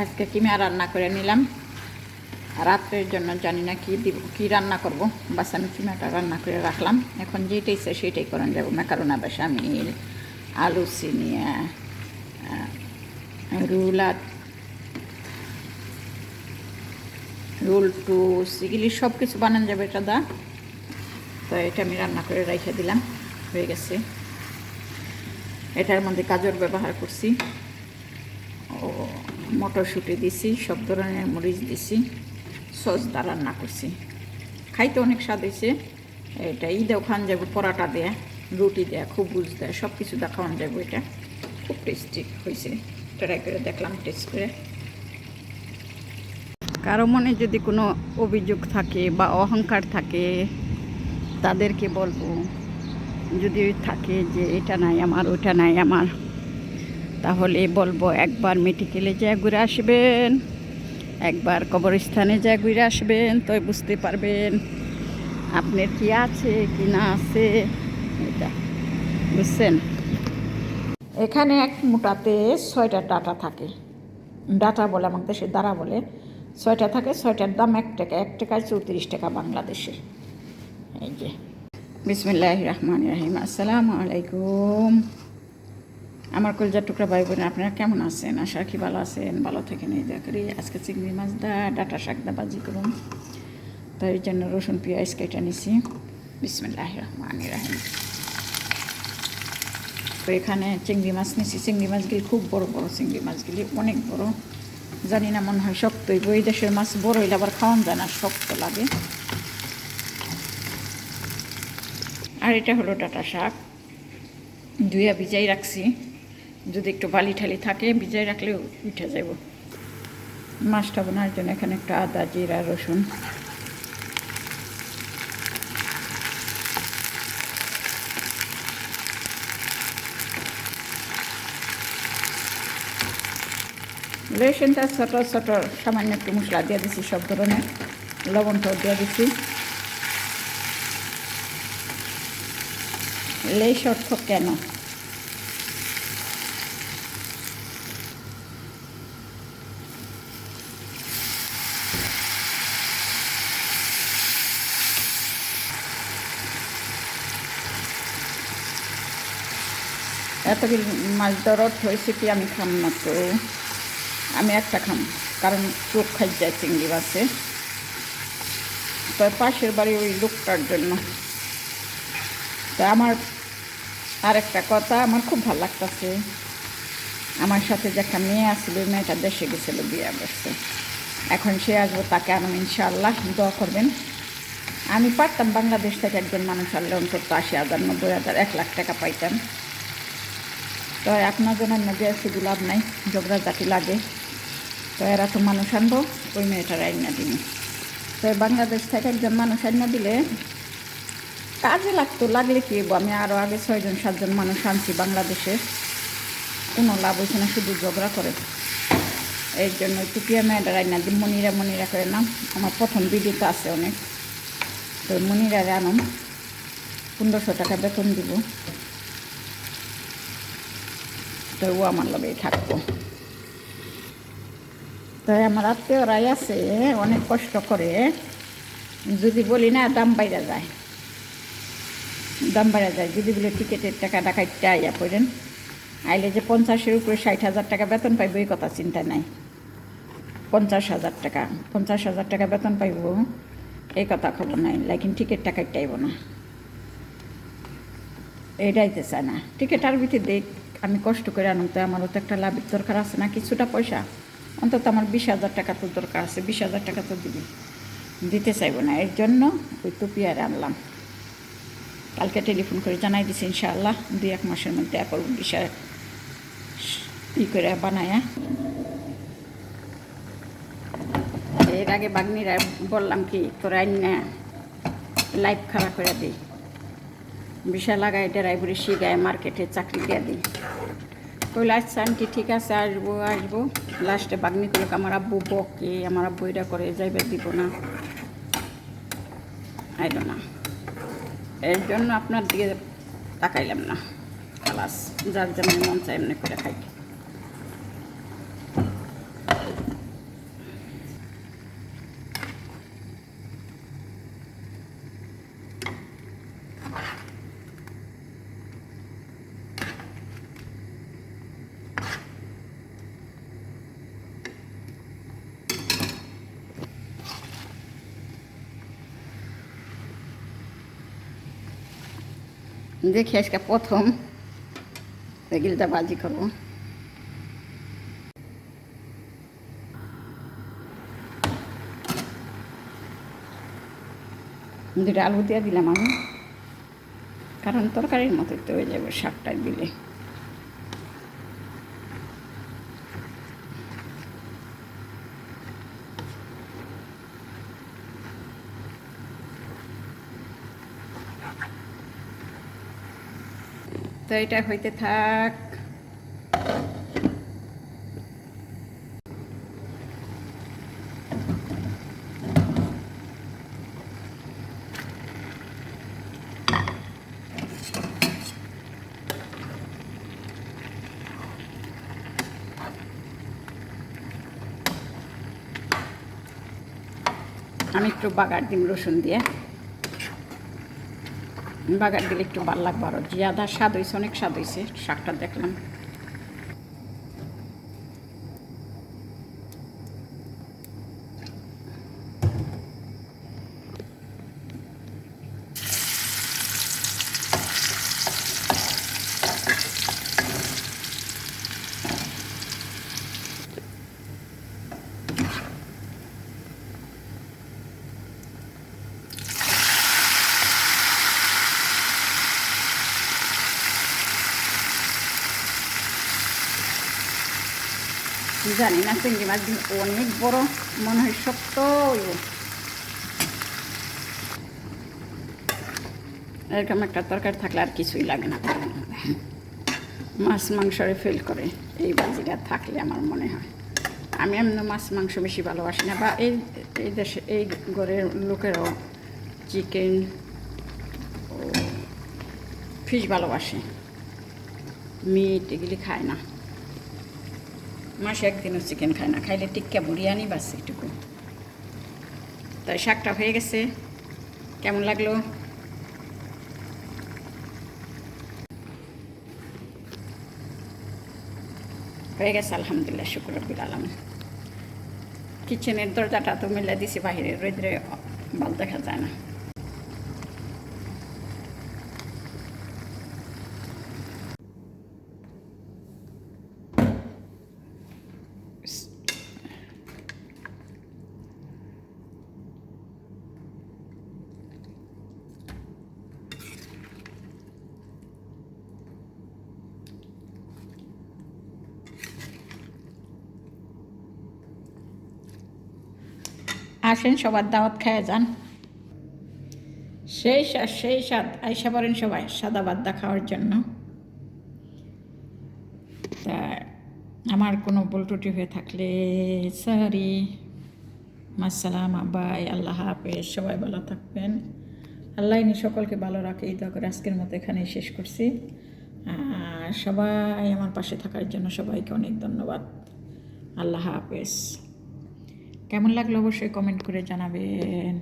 আজকে কিমা রান্না করে নিলাম? রাত্রের জন্য জানি না কি দিব, কি রান্না করব। বাস আমি কিমাটা রান্না করে রাখলাম। এখন যেটাই ইচ্ছে সেটাই করেন যাব। ম্যাকারোনা বেসামিল আলু সিনিয়া রুলাত রোল টোস এগুলি সব কিছু বানানো যাবে এটা দা। তো এটা আমি রান্না করে রেখে দিলাম, হয়ে গেছে। এটার মধ্যে গাজর ব্যবহার করছি। মটরশুঁটি দিছি, সব ধরনের মরিচ দিছি, সস দা রান্না করছি। খাইতে অনেক স্বাদ হয়েছে এটা ঈদেও খান যাবে পরাটা দেয়া, রুটি দেয়া খুব বুঝ দেয় সব কিছু দা খাওয়ান যাবে এটা। খুব টেস্টি হয়েছে ট্রাই করে দেখলাম টেস্ট করে। কারও মনে যদি কোনো অভিযোগ থাকে বা অহংকার থাকে, তাদেরকে বলব। যদি থাকে যে, এটা নাই আমার, ওটা নাই আমার। তাহলে বলব একবার মেডিকেলে যা ঘুরে আসবেন, একবার কবরস্থানে যা ঘুরে আসবেন, তো বুঝতে পারবেন আপনার কি আছে, কি না আছে, এটা, বুঝছেন? এখানে এক মোটাতে ছয়টা ডাটা থাকে, ডাটা বলে আমাদের দেশে দ্বারা বলে, ছয়টা থাকে, ছয়টার দাম এক টাকা, এক টাকায় চৌত্রিশ টাকা বাংলাদেশে এই যে বিসমিল্লাহ রহমান রাহিম, আসসালামু আলাইকুম। আমার কলজা টুকরা ভাই বোন আপনারা কেমন আছেন? আশা কি ভালো আছেন, ভালো থেকে নেই করি। আজকে চিংড়ি মাছ দা, ডাটা শাক দা বাজি করুন। তো এই জন্য রসুন, পেঁয়াজ কেটে নিছি। বিসমিল্লাহ রহমান রাহিম। তো এখানে চিংড়ি মাছ নিছি। চিংড়ি মাছগুলি খুব বড় বড় চিংড়ি মাছগুলি, অনেক বড়। জানি না, মনে হয় শক্তই ওই দেশের মাছ বড় হইলে আবার খাওয়ান যায় না, শক্ত লাগে। আর এটা হলো ডাটা শাক। ধুইয়া ভিজাই রাখছি। যদি একটু বালি ঠালি থাকে ভিজাই রাখলেও উঠে যাব। মাছটা বোনার জন্য এখানে একটা আদা, জিরা, রসুন। রেশনটা ছোটো ছোটো, সামান্য একটু মশলা দিয়ে দিছি সব ধরনের। লবণটাও দিয়ে দিছি। লেশ অর্থ কেন? এতগুলি মাছ অর্থ হয়েছে কি আমি খাম না তো আমি একটা খাম, কারণ চোখ খাই যায় চিংড়ি মাছে। তো পাশের বাড়ি ওই লোকটার জন্য। তো আমার আর একটা কথা, আমার খুব ভালো লাগতেছে। আমার সাথে যে একটা মেয়ে আসছিল ওই মেয়েটা দেশে গেছিল, বিয়ে করছে। এখন সে আসব, তাকে আনম ইনশাআল্লাহ দোয়া করবেন। আমি পারতাম বাংলাদেশ থেকে একজন মানুষ আনলে অন্তত আশি হাজার, নব্বই হাজার, এক লাখ টাকা পাইতাম। তো আপনার জন্য নদী শুধু লাভ নাই ঝগড়া জাতি লাগে। তো এরা তো মানুষ আনব, ওই মেয়েটার আইনা দিন তো বাংলাদেশ থেকে একজন মানুষ আইনা দিলে কাজে লাগতো, লাগলে কি আমি আরও আগে ছয়জন, সাতজন মানুষ আনছি বাংলাদেশে। কোনো লাভ হয়েছে না, শুধু ঝগড়া করে। এর জন্য টুপিয়া মেয়েটার আইনা দিই মনিরা মনিরা করে নাম। আমার প্রথম ভিডিওতে আছে অনেক। তো মনিরারে আনম। পনেরোশো টাকা বেতন দিব। তো ও আমার লগেই থাকব। তাই আমার আত্মীয়রাই আছে, অনেক কষ্ট করে। যদি বলি না, দাম বাইরে যায়। দাম বাইরে যায়। যদি বলে টিকিটের টাকা ডাকাইতে আইয়া পড়েন, আইলে যে পঞ্চাশের উপরে ষাট হাজার টাকা বেতন পাইব, এই কথা চিন্তা নাই। পঞ্চাশ হাজার টাকা, পঞ্চাশ হাজার টাকা বেতন পাইব, এই কথা খবর নাই। লেকিন টিকিট টাকা চাইব না। এইটাইতে চায় না। টিকিট আর ভিতরে দেখ আমি কষ্ট করে আনুন তো আমারও তো একটা লাভের দরকার আছে না, কিছুটা পয়সা। অন্তত আমার বিশ হাজার টাকা তো দরকার আছে, বিশ হাজার টাকা তো দিবি। দিতে চাইব না, এর জন্য ওই টুপিয়ারে আনলাম। কালকে টেলিফোন করে জানাই দিছি, ইনশাআল্লাহ দুই এক মাসের মধ্যে একর বিষয়। ই করে বানায়া এর আগে বাগনিরা বললাম কি, তোরা না লাইফ খারাপ করে দিই। বিশাল লাগাই ড্রাইভারি শিখায় মার্কেটে চাকরি দিয়ে দিই। কইলে আসছে আন্টি ঠিক আছে, আসব আসব। লাস্টে বাগনি তুলক আমার আব্বু বকে, আমার আব্বু এটা করে, যাইবে দিব না। আইল না। এর জন্য আপনার দিকে তাকাইলাম না। খালাস, যার যেমন মন চাই এমনি করে খাই দেখি আজকে প্রথম। এগুলোটা বাজি করব। দুটো আলু দিয়ে দিলাম আমি। কারণ তরকারির মতো তো হয়ে যাবে শাকটা দিলে। তো এটা হইতে থাক। আমি একটু বাগার দিম রসুন দিয়ে। বাগার দিলে একটু ভালো লাগবে আরও জিয়াদা স্বাদ হয়েছে অনেক স্বাদ হয়েছে শাকটা দেখলাম। জানি না, চিংড়ি মাছ অনেক বড়, মনে হয় শক্ত এরকম একটা তরকারি থাকলে আর কিছুই লাগে না। মাছ মাংসরে ফেল করে, এই বাজিটা থাকলে আমার মনে হয়। আমি এমনি মাছ মাংস বেশি ভালোবাসি না, বা এই এই দেশে, এই ঘরের লোকেরও চিকেন ফিশ ভালোবাসে। মিট এগুলি খায় না। মাসে একদিনও চিকেন খায় না, খাইলে টিক্কা বিরিয়ানি বাস এটুকু তাই শাকটা হয়ে গেছে। কেমন লাগল? হয়ে গেছে, আলহামদুলিল্লাহ, শুক্র রবিল আলম কিচেনের দরজাটা তো মেলে দিছি, বাহিরে রোদ্রে ভালো দেখা যায় না। আসেন, সবার দাওয়াত খায় যান। সেই স্বাদ সেই স্বাদ আইসা পড়েন সবাই সাদা বাদ্দা খাওয়ার জন্য। তা আমার কোনো বলটুটি হয়ে থাকলে সরি মাসালাম আব্বাই, আল্লাহ হাফেজ, সবাই ভালো থাকবেন। আল্লাহ ইনি সকলকে ভালো রাখে, এই করে আজকের মতো এখানেই শেষ করছি। সবাই আমার পাশে থাকার জন্য সবাইকে অনেক ধন্যবাদ। আল্লাহ হাফেজ। কেমন লাগল অবশ্যই কমেন্ট করে জানাবেন।